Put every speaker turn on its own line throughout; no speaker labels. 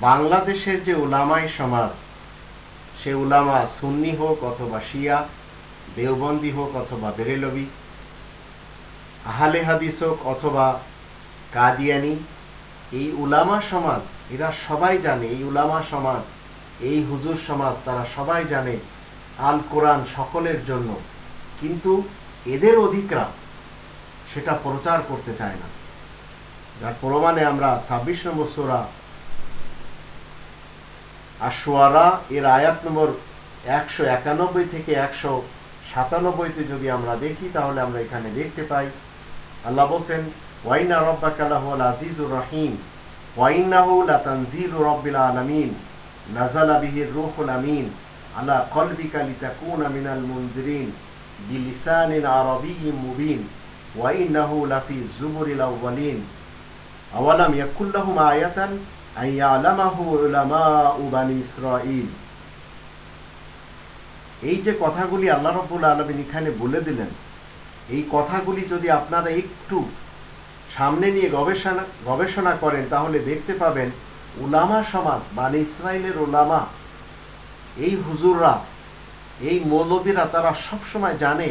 বাংলাদেশের যে উলামাই সমাজ, সে উলামা সুন্নি হোক অথবা শিয়া, দেওবন্দি হোক অথবা বেরেলবি, আহলে হাদিস হোক অথবা কাদিয়ানি, এই উলামা সমাজ, এরা সবাই জানে, এই উলামা সমাজ, এই হুজুর সমাজ, তারা সবাই জানে আল কোরআন সকলের জন্য। কিন্তু এদের অধিকরা সেটা প্রচার করতে চায় না। যার প্রমাণে আমরা ছাব্বিশ নম্বর সোরা আশোয়ারা এর আয়াত নম্বর একশো একানব্বই থেকে একশো সাতানব্বইতে যদি আমরা দেখি, তাহলে আমরা এখানে দেখতে পাই, আল্লাহ বলছেন ওয়াইনা রব্বাকাল্লাহ আজিজুর রহিম ওয়াইনাহু লাতানজিলু রব্বিল রূহুল আমিন বিলিসানিন মুবিন। ওয়াইনাহু লাফি জুবুরিল আউয়ালিন আওয়ালাম ইয়াকুল লাহুম আয়াতান আন ইয়ালামাহু উলামাউ বানি ইসরাঈল এই যে কথাগুলি আল্লাহ রব্বুল আলমিন এখানে বলে দিলেন, এই কথাগুলি যদি আপনারা একটু সামনে নিয়ে গবেষণা গবেষণা করেন, তাহলে দেখতে পাবেন উলামা সমাজ মানে ইসরায়েলের উলামা, এই হুজুররা, এই মৌলবীরা তারা সবসময় জানে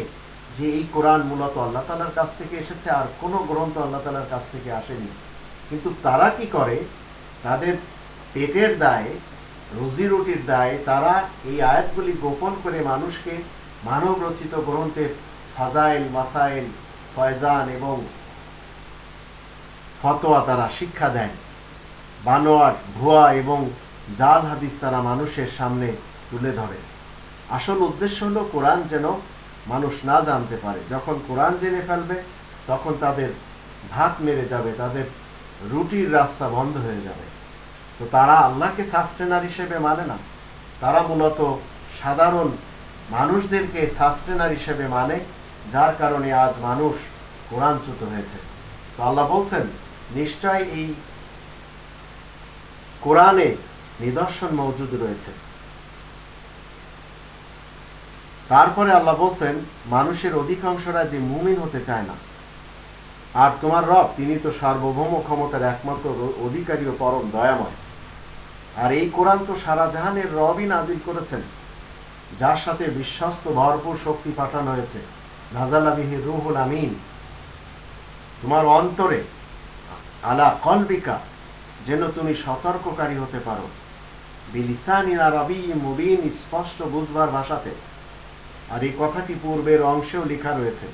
যে এই কোরআন মূলত আল্লাহ তালার কাছ থেকে এসেছে, আর কোনো গ্রন্থ আল্লাহ তালার কাছ থেকে আসেনি। কিন্তু তারা কি করে? তাদের পেটের দায়ে, রুজি রুটির দায়ে তারা এই আয়াতগুলি গোপন করে মানুষকে মানব রচিত গ্রন্থের ফাজাইল, মাসাইল, ফয়জান এবং ফতোয়া তারা শিক্ষা দেয় বানোয়াট, ভুয়া এবং জাল হাদিস তারা মানুষের সামনে তুলে ধরে আসল উদ্দেশ্য হলো কোরআন যেন মানুষ না জানতে পারে। যখন কোরআন জেনে ফেলবে, তখন তাদের ভাত মেরে যাবে, তাদের রুটির রাস্তা বন্ধ হয়ে যাবে। তো তারা আল্লাহকে সাস্টেনার হিসেবে মানে না। তারা মূলত সাধারণ মানুষদেরকে সাস্টেনার হিসেবে মানে যার কারণে আজ মানুষ কোরআনচ্যুত হয়েছে। তো আল্লাহ বলছেন নিশ্চয় এই কোরআনে নিদর্শন মজুদ রয়েছে। তারপরে আল্লাহ বলছেন, মানুষের অধিকাংশরা যে মুমিন হতে চায় না। আর তোমার রব, তিনি তো সার্বভৌম ক্ষমতার একমাত্র অধিকারী ও পরম দয়াময়। আর এই কোরআন তো সারা জাহানের রবই নাজিল করেছেন, যার সাথে বিশ্বস্ত ভরপুর শক্তি পাঠানো হয়েছে। নাজালাবিহি রুহুল আমিন। তোমার অন্তরে, আলা কলবিকা, যেন তুমি সতর্ককারী হতে পারো। বিলিসানিন আরবি মুবিন স্পষ্ট বুঝবার ভাষাতে। আর এই কথাটি পূর্বের অংশেও লেখা রয়েছে।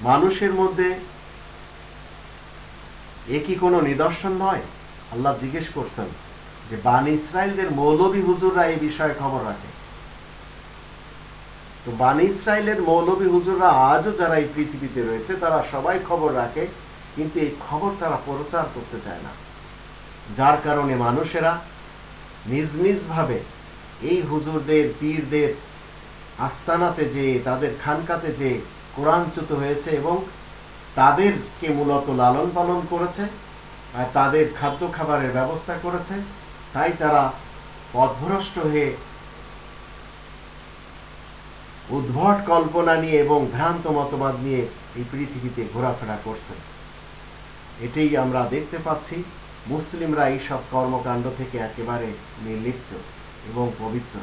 মানুষের মধ্যে এ কি কোনো নিদর্শন নয়? আল্লাহ জিজ্ঞেস করছেন যে, বান ইসরায়েলদের মৌলবী হুজুররা এই বিষয়ে খবর রাখে। তো বান ইসরায়েলের মৌলবী হুজুররা আজও যারা এই পৃথিবীতে রয়েছে, তারা সবাই খবর রাখে, কিন্তু এই খবর তারা প্রচার করতে চায় না। যার কারণে মানুষেরা নিজ নিজ ভাবে এই হুজুরদের, পীরদের আস্তানাতে যে, তাদের খানকাতে যে কোরআনচ্যুত হয়েছে এবং তাদেরকে মূলত লালন পালন করেছে আর তাদের খাদ্য খাবারের ব্যবস্থা করেছে, তাই তারা পথভ্রষ্ট হয়ে উদ্ভট কল্পনা নিয়ে এবং ভ্রান্ত মতবাদ নিয়ে এই পৃথিবীতে ঘোরাফেরা করছে। এটাই আমরা দেখতে পাচ্ছি। মুসলিমরা এইসব কর্মকাণ্ড থেকে একেবারে নির্লিপ্ত। এবং পবিত্র